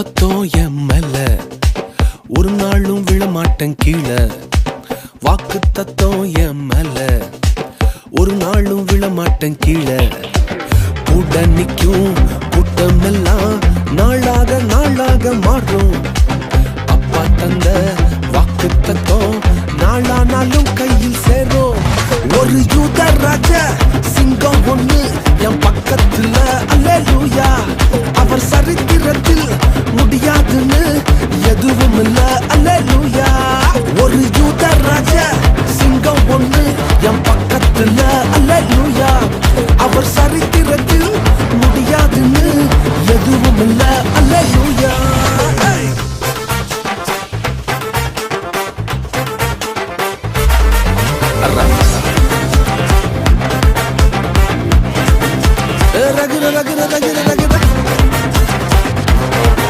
தத்துவம் என் மேல ஒரு நாளும் விழமாட்டேன் கீழே. வாக்கு தத்தோ என் மேல ஒரு நாளும் விழமாட்டேன் கீழே. கூட நிக்கும் கூட்டம் எல்லாம் நாளாக நாளாக மாறும். அப்பா தந்த வாக்கு தத்துவம் நாளானாலும் கையில் சேரும். ஒரு யூத ராஜா அதுன்னு எதுவும் இல்ல. அல்லூயா ஒரு யூத ராஜா சிங்கம் ஒண்ணு என் பக்கத்துல. அல்லூயா அவர் சரித்திரத்தில் முடியாதுன்னு எதுவும் இல்ல. அல்லூயா ரகுர ரகுர ரகுர ரகுர.